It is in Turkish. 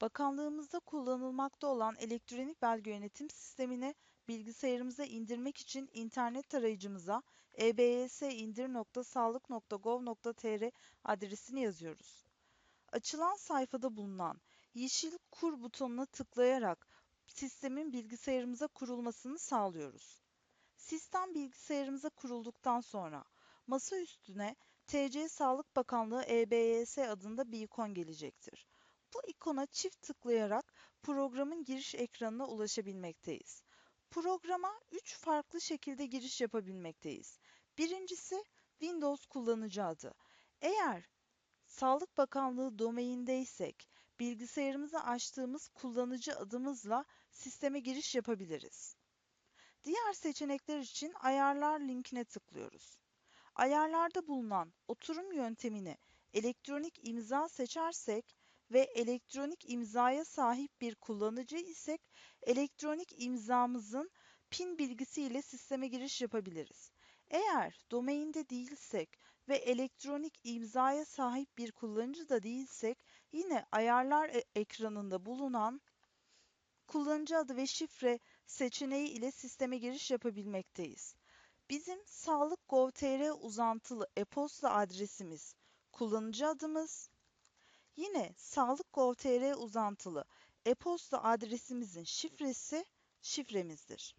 Bakanlığımızda kullanılmakta olan elektronik belge yönetim sistemini bilgisayarımıza indirmek için internet tarayıcımıza ebsindir.sağlık.gov.tr adresini yazıyoruz. Açılan sayfada bulunan yeşil kur butonuna tıklayarak sistemin bilgisayarımıza kurulmasını sağlıyoruz. Sistem bilgisayarımıza kurulduktan sonra masa üstüne TC Sağlık Bakanlığı EBS adında bir ikon gelecektir. Bu ikona çift tıklayarak programın giriş ekranına ulaşabilmekteyiz. Programa 3 farklı şekilde giriş yapabilmekteyiz. Birincisi Windows kullanıcı adı. Eğer Sağlık Bakanlığı domaindeysek bilgisayarımızı açtığımız kullanıcı adımızla sisteme giriş yapabiliriz. Diğer seçenekler için ayarlar linkine tıklıyoruz. Ayarlarda bulunan oturum yöntemini elektronik imza seçersek ve elektronik imzaya sahip bir kullanıcı isek elektronik imzamızın PIN bilgisi ile sisteme giriş yapabiliriz. Eğer domainde değilsek ve elektronik imzaya sahip bir kullanıcı da değilsek yine ayarlar e- ekranında bulunan kullanıcı adı ve şifre seçeneği ile sisteme giriş yapabilmekteyiz. Bizim sağlık.gov.tr uzantılı e-posta adresimiz, kullanıcı adımız, yine sağlık.gov.tr uzantılı e-posta adresimizin şifresi şifremizdir.